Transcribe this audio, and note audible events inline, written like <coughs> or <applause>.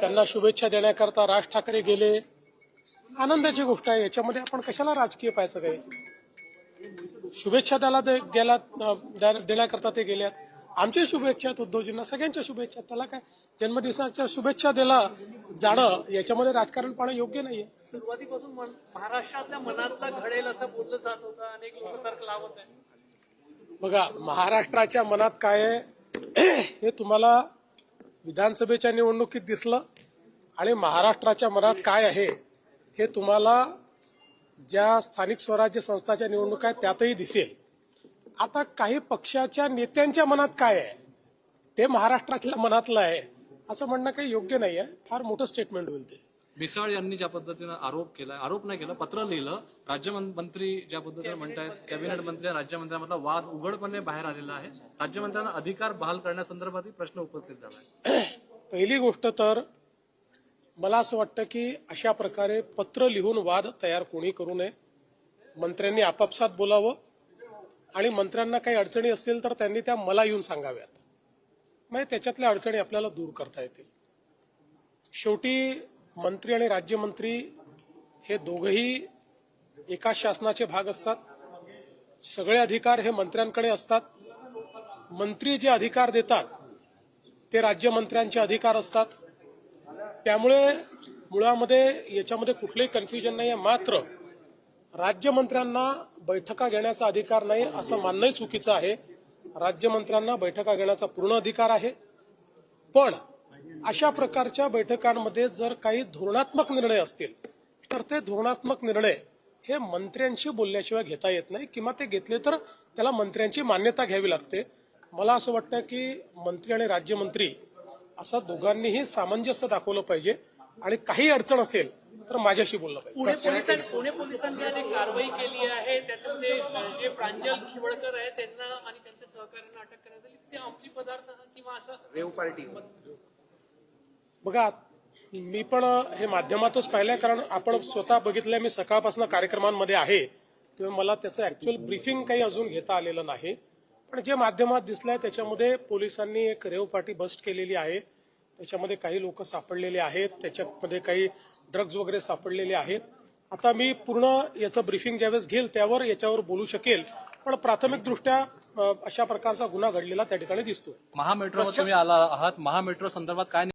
त्यांना शुभेच्छा देण्याकरता राज ठाकरे गेले. आनंदाची गोष्ट आहे याच्यामध्ये आपण कशाला राजकीय पाहायचं काही शुभेच्छा त्याला दे- गेला अं, द्या- देण्याकरता ते गेल्यात आमच्या शुभेच्छा आहेत उद्धवजींना सगळ्यांच्या शुभेच्छा. त्याला काय? जन्मदिवसाच्या शुभेच्छा दिला जाणं याच्यामध्ये राजकारण पाहणं योग्य नाहीये. सुरुवातीपासून महाराष्ट्रातल्या मनातला घडेल असं बोललं जात होतं अनेक लोक तर्क लावत आहेत. बघा महाराष्ट्राच्या मनात काय आहे? <clears throat> हे तुम्हाला विधानसभेच्या निवडणुकीत दिसलं आणि महाराष्ट्राच्या मनात काय आहे हे तुम्हाला ज्या स्थानिक स्वराज्य संस्थाच्या निवडणुका आहेत त्यातही दिसेल. आता काही पक्षाच्या नेत्यांच्या मनात काय आहे? ते महाराष्ट्रातल्या मनातलं आहे असं म्हणणं काही योग्य नाही आहे फार मोठं स्टेटमेंट होईल ते. मिसाळ यांनी ज्या पद्धतीनं आरोप केलाय आरोप नाही केला पत्र लिहिलं. राज्यमंत्री ज्या पद्धतीने म्हणतायत कॅबिनेट मंत्री राज्यमंत्र्यांमधला वाद उघडपणे बाहेर आलेला आहे. राज्यमंत्र्यांना अधिकार बहाल करण्यासंदर्भातही प्रश्न उपस्थित झाला आहे. <coughs> पहिली गोष्ट तर मला असं वाटतं की अशा प्रकारे पत्र लिहून वाद तयार कोणी करू नये. मंत्र्यांनी आपापसात बोलावं. आणि मंत्र्यांना काही अडचणी असतील तर त्यांनी त्या मला येऊन सांगाव्यात. म्हणजे त्याच्यातल्या अडचणी आपल्याला दूर करता येतील. शेवटी मंत्री आणि राज्यमंत्री हे दोघही एका शासनाचे भाग असतात. सगळे अधिकार हे मंत्र्यांकडे असतात. मंत्री जे अधिकार देतात ते राज्यमंत्र्यांचे अधिकार असतात. त्यामुळे मुळामध्ये याच्यामध्ये कुठलंही कन्फ्युजन नाही आहे मात्र राज्यमंत्र्यांना बैठका घेण्याचा अधिकार नाही असं मानणंही चुकीचं आहे. राज्यमंत्र्यांना बैठका घेण्याचा पूर्ण अधिकार आहे. पण अशा प्रकारच्या बैठकांमध्ये जर काही धोरणात्मक निर्णय असतील तर ते धोरणात्मक निर्णय हे मंत्र्यांशी बोलल्याशिवाय घेता येत नाही. किंवा ते घेतले तर त्याला मंत्र्यांची मान्यता घ्यावी लागते. मला असं वाटतं की मंत्री आणि राज्यमंत्री असं दोघांनीही सामंजस्य दाखवलं पाहिजे. आणि काही अडचण असेल तर माझ्याशी बोललं पाहिजे. पुणे पोलिसांनी कारवाई केली आहे. त्याच्यामध्ये जे प्रांजल खिवडकर आहे त्यांना आणि त्यांच्या सहकार्यांना अटक करण्यात आली. ते अंमली पदार्थ किंवा असं रेव पार्टी. बघा मी पण हे माध्यमातच पाहिलंय कारण आपण स्वतः बघितलंय मी सकाळपासून कार्यक्रमांमध्ये आहे. तेव्हा मला त्याचं ऍक्च्युअल ब्रीफिंग काही अजून घेता आलेलं नाही. पण जे माध्यमात दिसलंय त्याच्यामध्ये पोलिसांनी एक रेव पार्टी बस्ट केलेली आहे. त्याच्यामध्ये काही लोक सापडलेले आहेत. त्याच्यामध्ये काही ड्रग्ज वगैरे सापडलेले आहेत. आता मी पूर्ण याचं ब्रीफिंग ज्यावेळेस घेईल त्यावर याच्यावर बोलू शकेल. पण प्राथमिकदृष्ट्या अशा प्रकारचा गुन्हा घडलेला त्या ठिकाणी दिसतोय. महामेट्रोमध्ये तुम्ही आला आहात. महामेट्रो संदर्भात काय